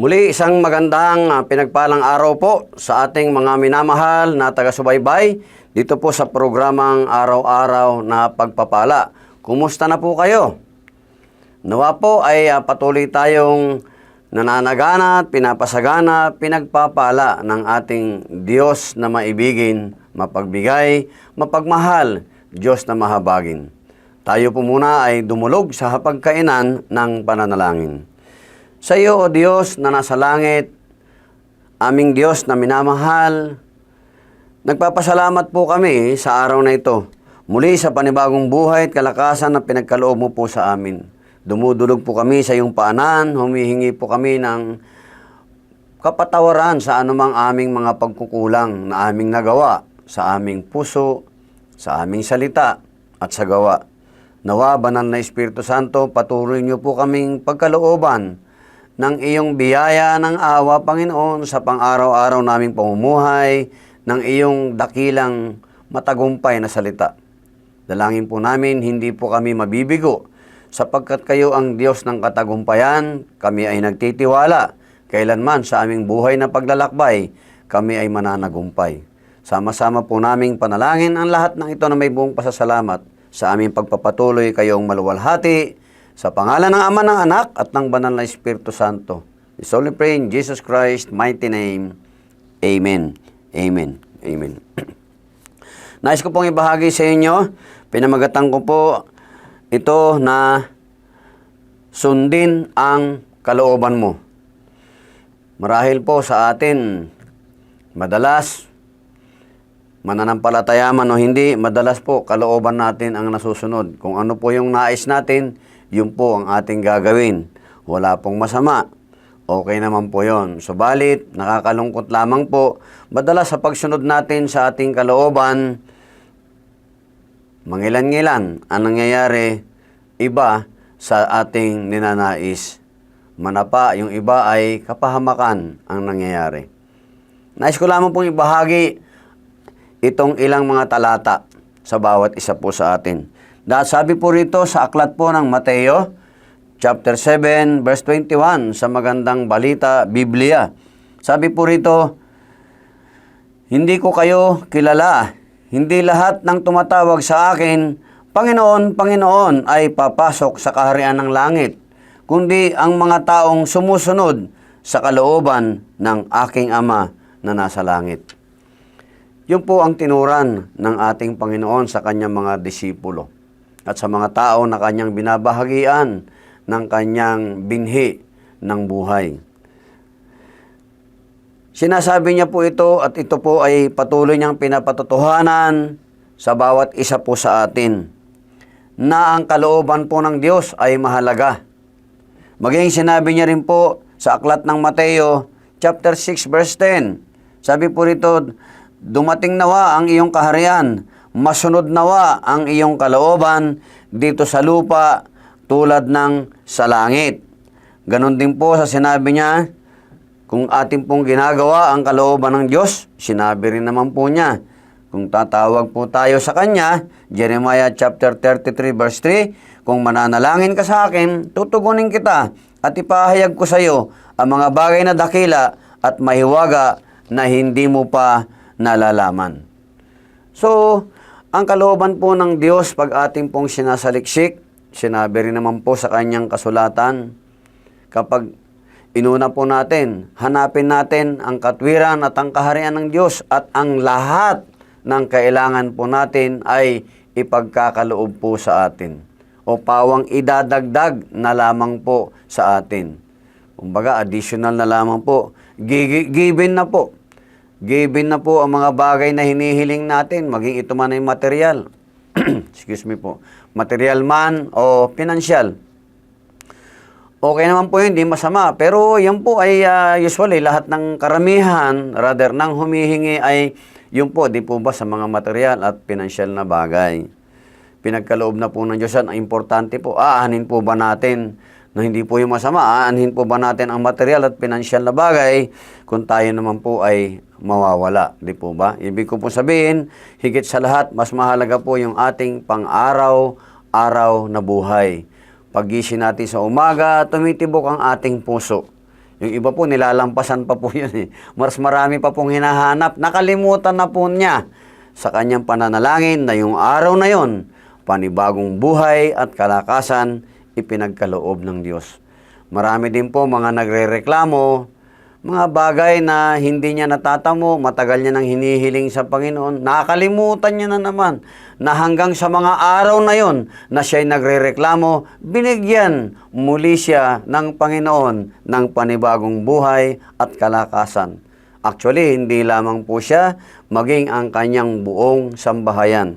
Muli, isang magandang ah, pinagpalang araw po sa ating mga minamahal na taga-subaybay dito po sa programang Araw-Araw na Pagpapala. Kumusta na po kayo? Nawa po ay ah, patuloy tayong nananagana pinapasagana, pinagpapala ng ating Diyos na maibigin, mapagbigay, mapagmahal, Diyos na mahabagin. Tayo po muna ay dumulog sa hapagkainan ng pananalangin. Sa iyo, O Diyos na nasa langit, aming Diyos na minamahal, nagpapasalamat po kami sa araw na ito. Muli sa panibagong buhay at kalakasan na pinagkaloob mo po sa amin. Dumudulog po kami sa iyong paanan, humihingi po kami ng kapatawaran sa anumang aming mga pagkukulang na aming nagawa sa aming puso, sa aming salita at sa gawa. Nawa, banal na Espiritu Santo, patuloy niyo po kaming pagkalooban ng iyong biyaya ng awa, Panginoon, sa pang-araw-araw naming pamumuhay, ng iyong dakilang matagumpay na salita. Dalangin po namin, hindi po kami mabibigo, sapagkat kayo ang Diyos ng katagumpayan, kami ay nagtitiwala, kailanman sa aming buhay na paglalakbay, kami ay mananagumpay. Sama-sama po naming panalangin ang lahat ng ito na may buong pasasalamat sa aming pagpapatuloy kayong maluwalhati, sa pangalan ng Ama ng Anak at ng Banal na Espiritu Santo. We solely pray in Jesus Christ mighty name. Amen. Amen. Amen. Nais ko pong ibahagi sa inyo, pinamagatan ko po ito na sundin ang kalooban mo. Marahil po sa atin, madalas, mananampalataya man o hindi, madalas po kalooban natin ang nasusunod. Kung ano po yung nais natin, yun po ang ating gagawin. Wala pong masama. Okay naman po yon. Subalit, nakakalungkot lamang po, madalas sa pagsunod natin sa ating kalooban, mangilan-ngilan ang nangyayari, iba sa ating ninanais. Manapa, yung iba ay kapahamakan ang nangyayari. Nais ko lamang pong ibahagi itong ilang mga talata sa bawat isa po sa atin. Dahil sabi po rito sa aklat po ng Mateo, chapter 7, verse 21, sa magandang balita, Biblia. Sabi po rito, Hindi ko kayo kilala, hindi lahat ng tumatawag sa akin, Panginoon, Panginoon, ay papasok sa kaharian ng langit, kundi ang mga taong sumusunod sa kalooban ng aking Ama na nasa langit. Yun po ang tinuran ng ating Panginoon sa kanyang mga disipulo at sa mga tao na kanyang binabahagian ng kanyang binhi ng buhay. Sinasabi niya po ito at ito po ay patuloy niyang pinapatotohanan sa bawat isa po sa atin na ang kalooban po ng Diyos ay mahalaga. Maging sinabi niya rin po sa aklat ng Mateo chapter 6 verse 10. Sabi po rito, dumating nawa ang iyong kaharian, masunod nawa ang iyong kalooban dito sa lupa tulad ng sa langit. Ganon din po sa sinabi niya, kung atin pong ginagawa ang kalooban ng Diyos, sinabi rin naman po niya, kung tatawag po tayo sa Kanya, Jeremiah chapter 33 verse 3, kung mananalangin ka sa akin, tutugunin kita at ipahayag ko sa iyo ang mga bagay na dakila at mahiwaga na hindi mo pa nalalaman. So, ang kalooban po ng Diyos pag ating pong sinasaliksik, sinabi rin naman po sa kanyang kasulatan, kapag inuna po natin, hanapin natin ang katwiran at ang kaharian ng Diyos at ang lahat ng kailangan po natin ay ipagkakaloob po sa atin o pawang idadagdag na lamang po sa atin. Kumbaga, additional na lamang po. Gi- Given na po. Given na po ang mga bagay na hinihiling natin, maging ito man ay material. Excuse me po. Material man o financial. Okay naman po yun, hindi masama. Pero yan po ay ah, usually lahat ng karamihan, rather nang humihingi ay yun po, di po ba sa mga material at financial na bagay. Pinagkaloob na po ng Diyos yan, ang importante po, aanin po ba natin na hindi po yung masama. Aanhin po ba natin ang material at pinansyal na bagay kung tayo naman po ay mawawala. Di po ba? Ibig ko po sabihin, higit sa lahat, mas mahalaga po yung ating pang-araw-araw na buhay. Pagising natin sa umaga, tumitibok ang ating puso. Yung iba po, nilalampasan pa po yun eh. Mas marami pa pong hinahanap. Nakalimutan na po niya sa kanyang pananalangin na yung araw na yon, panibagong buhay at kalakasan, ipinagkaloob ng Diyos. Marami din po mga nagrereklamo, mga bagay na hindi niya natatamo, matagal niya nang hinihiling sa Panginoon, nakakalimutan niya na naman na hanggang sa mga araw na yon na siya'y nagrereklamo, binigyan muli siya ng Panginoon ng panibagong buhay at kalakasan. Actually, hindi lamang po siya, maging ang kanyang buong sambahayan.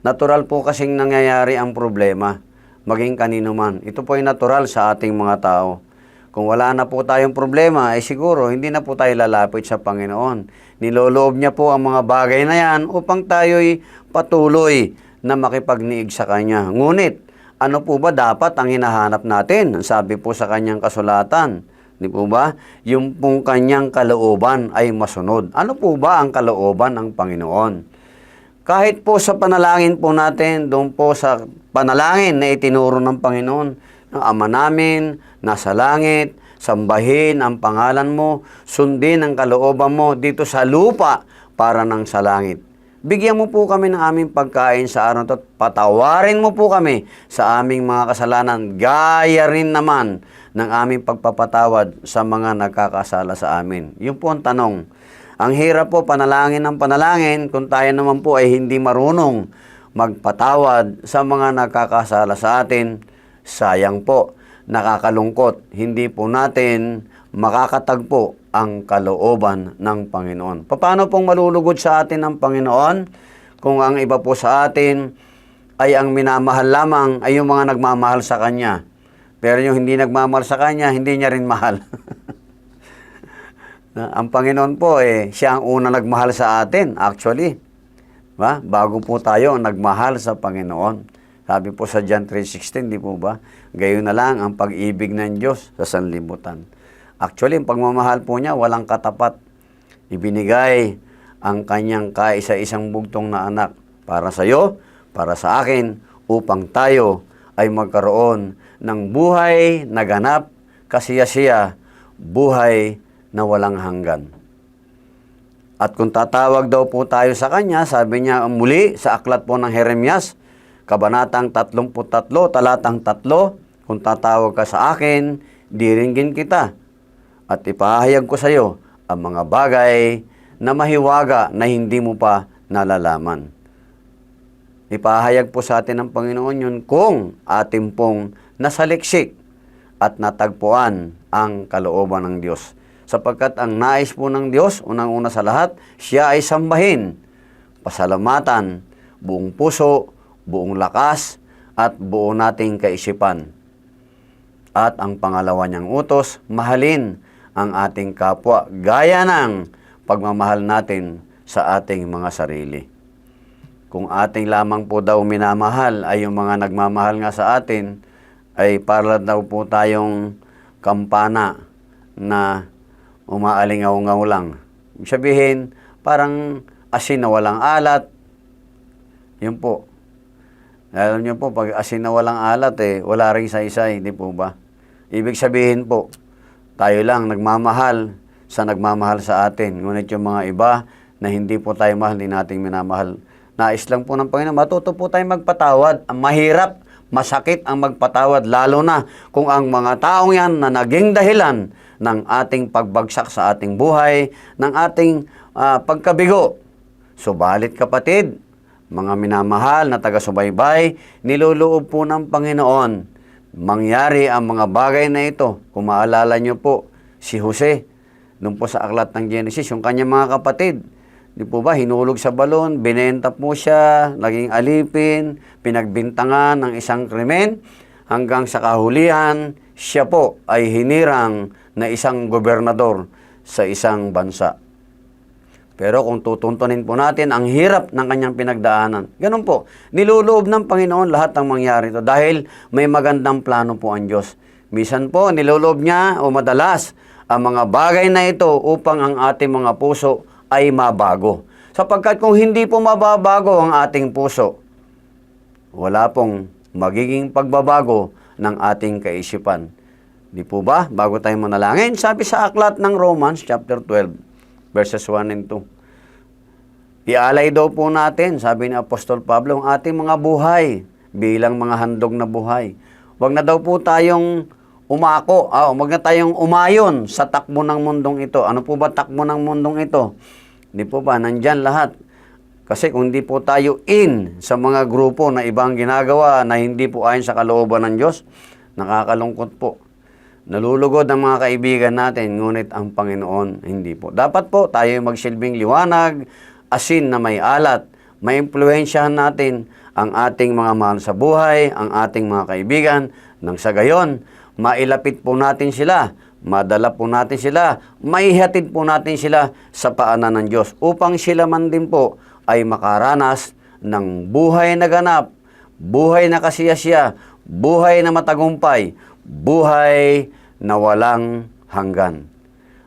Natural po kasing nangyayari ang problema, maging kanino man. Ito po ay natural sa ating mga tao. Kung wala na po tayong problema, ay siguro hindi na po tayo lalapit sa Panginoon. Niloloob niya po ang mga bagay na yan upang tayo'y patuloy na makipagniig sa Kanya. Ngunit, ano po ba dapat ang hinahanap natin? Sabi po sa kanyang kasulatan, di po ba? Yung pong kanyang kalooban ay masunod. Ano po ba ang kalooban ng Panginoon? Kahit po sa panalangin po natin, doon po sa panalangin na itinuro ng Panginoon, ng Ama namin, nasa langit, sambahin ang pangalan mo, sundin ang kalooban mo dito sa lupa para ng sa langit. Bigyan mo po kami ng aming pagkain sa araw to at patawarin mo po kami sa aming mga kasalanan, gaya rin naman ng aming pagpapatawad sa mga nagkakasala sa amin. Yun po ang tanong. Ang hirap po panalangin ng panalangin kung tayo naman po ay hindi marunong magpatawad sa mga nakakasala sa atin. Sayang po, nakakalungkot. Hindi po natin makakatagpo ang kalooban ng Panginoon. Paano pong malulugod sa atin ng Panginoon kung ang iba po sa atin ay ang minamahal lamang ay yung mga nagmamahal sa Kanya. Pero yung hindi nagmamahal sa Kanya, hindi niya rin mahal. Ang Panginoon po eh siya ang una nagmahal sa atin actually. Ba? Bago po tayo nagmahal sa Panginoon. Sabi po sa John 3:16, di po ba? Gayon na lang ang pag-ibig ng Diyos sa sanlibutan. Actually, ang pagmamahal po niya walang katapat. Ibinigay ang kanyang kaisa-isang bugtong na anak para sa iyo, para sa akin, upang tayo ay magkaroon ng buhay na ganap, kasiyasiya, buhay na walang hanggan. At kung tatawag daw po tayo sa kanya, sabi niya muli sa aklat po ng Jeremias, Kabanatang 33, talatang 3, kung tatawag ka sa akin, diringgin kita. At ipahayag ko sa iyo ang mga bagay na mahiwaga na hindi mo pa nalalaman. Ipahayag po sa atin ng Panginoon yun kung ating pong nasaliksik at natagpuan ang kalooban ng Diyos sapagkat ang nais po ng Diyos, unang-una sa lahat, siya ay sambahin, pasalamatan, buong puso, buong lakas, at buo nating kaisipan. At ang pangalawa niyang utos, mahalin ang ating kapwa gaya ng pagmamahal natin sa ating mga sarili. Kung ating lamang po daw minamahal ay yung mga nagmamahal nga sa atin, ay para daw po tayong kampana na umaalingaw-ngaw lang. Sabihin, parang asin na walang alat. Yun po. Alam niyo po, pag asin na walang alat, eh, wala rin isa-isa, hindi po ba? Ibig sabihin po, tayo lang nagmamahal sa nagmamahal sa atin. Ngunit yung mga iba na hindi po tayo mahal, hindi natin minamahal. Nais lang po ng Panginoon, matuto po tayo magpatawad. Ang mahirap, masakit ang magpatawad, lalo na kung ang mga taong yan na naging dahilan ng ating pagbagsak sa ating buhay, ng ating ah, pagkabigo. Subalit kapatid, mga minamahal na taga-subaybay, niluloob po ng Panginoon. Mangyari ang mga bagay na ito. Kung maalala niyo po, si Jose, nung po sa aklat ng Genesis, yung kanyang mga kapatid, di po ba, hinulog sa balon, binenta po siya, naging alipin, pinagbintangan ng isang krimen, hanggang sa kahulihan, siya po ay hinirang na isang gobernador sa isang bansa. Pero kung tutuntunin po natin ang hirap ng kanyang pinagdaanan, ganun po, niluloob ng Panginoon lahat ng mangyari ito dahil may magandang plano po ang Diyos. Misan po, nilolob niya o madalas ang mga bagay na ito upang ang ating mga puso ay mabago. Sapagkat kung hindi po mababago ang ating puso, wala pong magiging pagbabago ng ating kaisipan. Di po ba? Bago tayo manalangin, sabi sa aklat ng Romans chapter 12, verses 1 and 2. Ialay daw po natin, sabi ni Apostol Pablo, ang ating mga buhay bilang mga handog na buhay. Huwag na daw po tayong umako, ah, huwag na tayong umayon sa takbo ng mundong ito. Ano po ba takbo ng mundong ito? Di po ba? Nandyan lahat. Kasi kung hindi po tayo in sa mga grupo na ibang ginagawa na hindi po ayon sa kalooban ng Diyos, nakakalungkot po. Nalulugod ang mga kaibigan natin, ngunit ang Panginoon hindi po. Dapat po tayo magsilbing liwanag, asin na may alat, maimpluwensyahan natin ang ating mga mahal sa buhay, ang ating mga kaibigan, nang sa gayon, mailapit po natin sila, madala po natin sila, maihatid po natin sila sa paanan ng Diyos upang sila man din po ay makaranas ng buhay na ganap, buhay na kasiyasya, buhay na matagumpay, buhay na walang hanggan.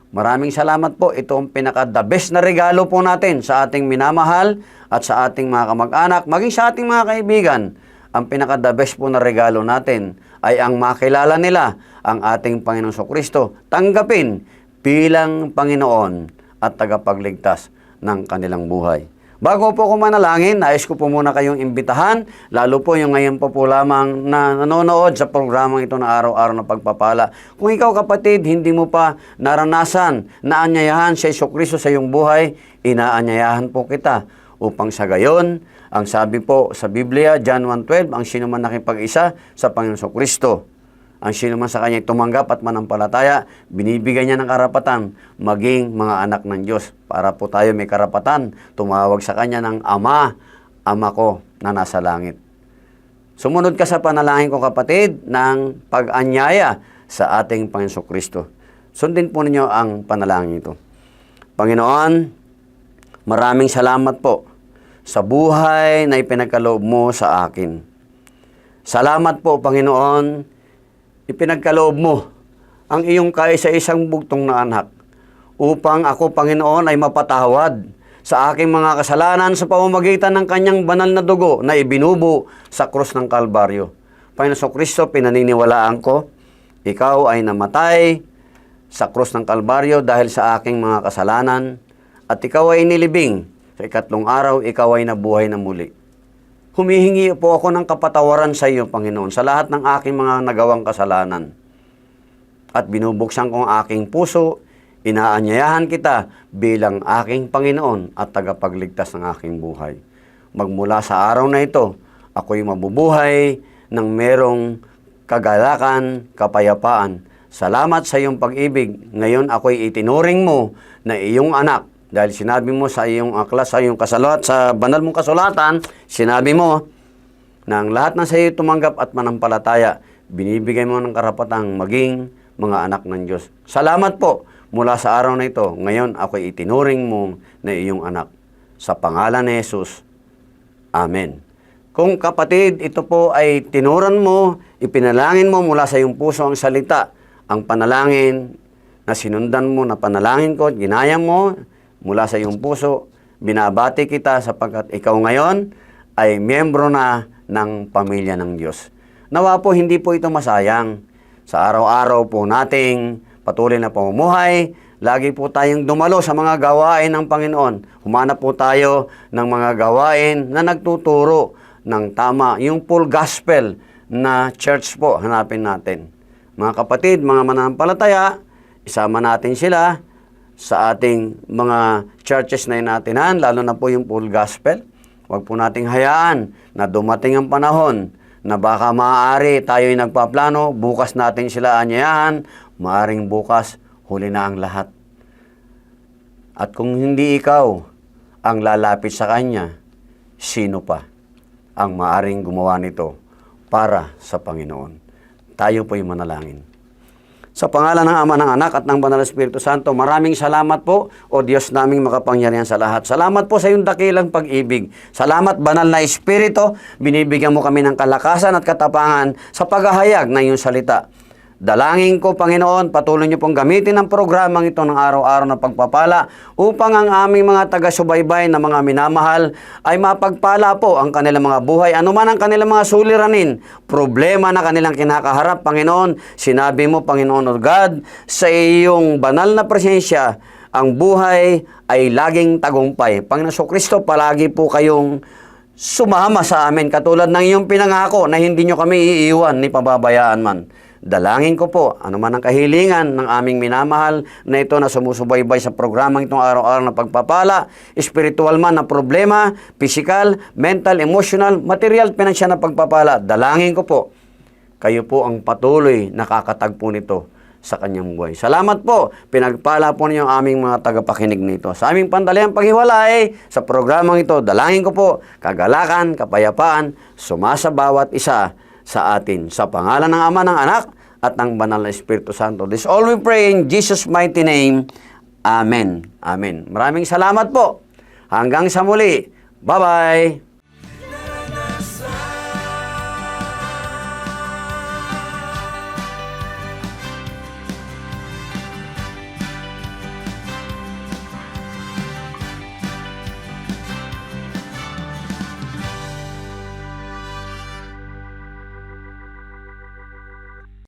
Maraming salamat po. Ito ang pinaka-the best na regalo po natin sa ating minamahal at sa ating mga kamag-anak, maging sa ating mga kaibigan. Ang pinaka-the best po na regalo natin ay ang makilala nila ang ating Panginoong Kristo. Tanggapin bilang Panginoon at tagapagligtas ng kanilang buhay. Bago po ko manalangin, nais ko po muna kayong imbitahan, lalo po yung ngayon po po lamang na nanonood sa programang ito na araw-araw na pagpapala. Kung ikaw kapatid, hindi mo pa naranasan na anyayahan si Yeso Kristo sa iyong buhay, inaanyayahan po kita upang sa gayon, ang sabi po sa Biblia, John 1.12, ang sino man nakipag-isa sa Panginoon Kristo, ang sino man sa kanya tumanggap at manampalataya, binibigyan niya ng karapatan maging mga anak ng Diyos. Para po tayo may karapatan, tumawag sa kanya ng Ama, Ama ko na nasa langit. Sumunod ka sa panalangin ko kapatid ng pag-anyaya sa ating Panginoon Kristo. Sundin po ninyo ang panalangin ito. Panginoon, maraming salamat po sa buhay na ipinagkaloob mo sa akin. Salamat po, Panginoon, ipinagkaloob mo ang iyong kaisa-isang bugtong na anak upang ako, Panginoon, ay mapatawad sa aking mga kasalanan sa pamamagitan ng kanyang banal na dugo na ibinubo sa krus ng Kalbaryo. Panginoon Kristo, pinaniniwalaan ko, ikaw ay namatay sa krus ng Kalbaryo dahil sa aking mga kasalanan at ikaw ay nilibing. Sa ikatlong araw, ikaw ay nabuhay na muli. Humihingi po ako ng kapatawaran sa iyo, Panginoon, sa lahat ng aking mga nagawang kasalanan. At binubuksan ko ang aking puso, inaanyayahan kita bilang aking Panginoon at tagapagligtas ng aking buhay. Magmula sa araw na ito, ako'y mabubuhay ng merong kagalakan, kapayapaan. Salamat sa iyong pag-ibig. Ngayon ako'y itinuring mo na iyong anak dahil sinabi mo sa iyong aklas, sa iyong kasalat, sa banal mong kasulatan, sinabi mo na ang lahat ng sa iyo tumanggap at manampalataya, binibigay mo ng karapatang maging mga anak ng Diyos. Salamat po mula sa araw na ito. Ngayon ako'y itinuring mo na iyong anak. Sa pangalan ni Jesus. Amen. Kung kapatid, ito po ay tinuran mo, ipinalangin mo mula sa iyong puso ang salita, ang panalangin na sinundan mo na panalangin ko, ginaya mo mula sa iyong puso, binabati kita sapagkat ikaw ngayon ay miyembro na ng pamilya ng Diyos. Nawa po hindi po ito masayang. Sa araw-araw po nating patuloy na pamumuhay, lagi po tayong dumalo sa mga gawain ng Panginoon. Humanap po tayo ng mga gawain na nagtuturo ng tama, yung full gospel na church po, hanapin natin. Mga kapatid, mga mananampalataya, isama natin sila sa ating mga churches na inatinan, lalo na po yung full gospel. Huwag po nating hayaan na dumating ang panahon na baka maaari tayo'y nagpaplano, bukas natin sila anyayahan, maaring bukas, huli na ang lahat. At kung hindi ikaw ang lalapit sa Kanya, sino pa ang maaring gumawa nito para sa Panginoon? Tayo po'y manalangin. Sa pangalan ng Ama, ng Anak at ng Banal na Espiritu Santo, maraming salamat po, O Diyos naming makapangyarihan sa lahat. Salamat po sa iyong dakilang pag-ibig. Salamat, Banal na Espiritu, binibigyan mo kami ng kalakasan at katapangan sa paghahayag ng iyong salita. Dalangin ko, Panginoon, patuloy niyo pong gamitin ang programang ito ng araw-araw na pagpapala upang ang aming mga taga-subaybay na mga minamahal ay mapagpala po ang kanilang mga buhay. Ano man ang kanilang mga suliranin, problema na kanilang kinakaharap, Panginoon, sinabi mo, Panginoon o God, sa iyong banal na presensya, ang buhay ay laging tagumpay. Panginoon Kristo, palagi po kayong sumama sa amin katulad ng iyong pinangako na hindi nyo kami iiwan ni pababayaan man. Dalangin ko po, ano man ang kahilingan ng aming minamahal na ito na sumusubaybay sa programang itong araw-araw na pagpapala, spiritual man na problema, physical, mental, emotional, material, pinansyal na pagpapala. Dalangin ko po, kayo po ang patuloy nakakatagpo nito sa kanyang buhay. Salamat po. Pinagpala po niyo ang aming mga tagapakinig nito. Sa aming pandalayang paghiwalay sa programang ito, dalangin ko po, kagalakan, kapayapaan, sumasa bawat isa sa atin. Sa pangalan ng Ama, ng Anak, at ng Banal na Espiritu Santo. This all we pray in Jesus' mighty name. Amen. Amen. Maraming salamat po. Hanggang sa muli. Bye-bye.